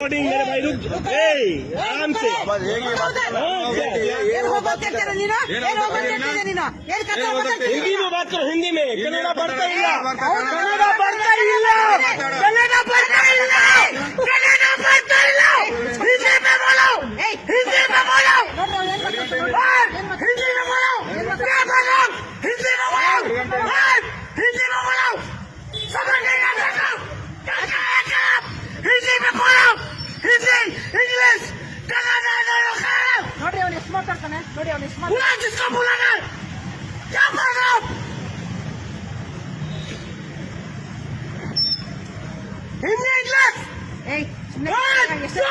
मेरे भाई रुक ए आराम से हिंदी में बात करो हिंदी में कन्नड़ा पढ़ता ही ಮಾತಾಡ್ತಾನೆ? ನೋಡಿ ಅವನು ಎಷ್ಟು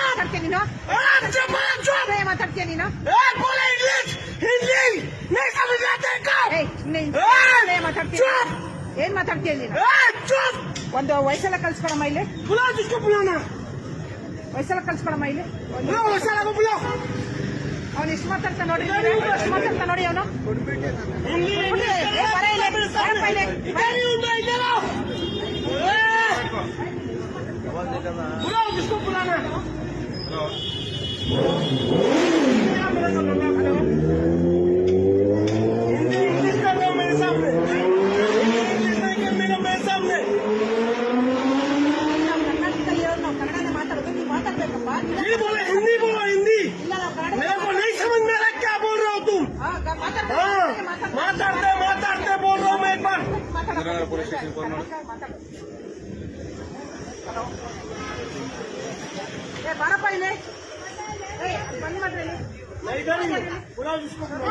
ಮಾತಾಡ್ತೀಯ ನೀನು? ಮಾತಾಡ್ತೀಯ ನೀನು? ಮಾತಾಡ್ತೀಯ ಏನ್ ಮಾತಾಡ್ತೀಯ ನೀನು? ಒಂದು ವಯಸ್ಸೆಲ್ಲ ಕಲ್ಸ್ಕೊಳಮ್ಮ ಇಲ್ಲಿ. ವಯಸ್ಸೆಲ್ಲ ಕಲ್ಸ್ಕೊಳಮ್ಮ ಇಲ್ಲಿ. ಅವನು ಇಷ್ಟು ಮಾತಾಡ್ತಾ ನೋಡಿ ಇಷ್ಟು ಮಾತಾಡ್ತಾ ನೋಡಿ ಅವನು. ಕನ್ನಡ ಮಾತಾಡೋದು ನೀವು ಮಾತಾಡ್ಬೇಕಪ್ಪ గురునగర్ పోలీస్ స్టేషన్ పోన్నాడు బరపైన చూసుకుంటున్నాడు.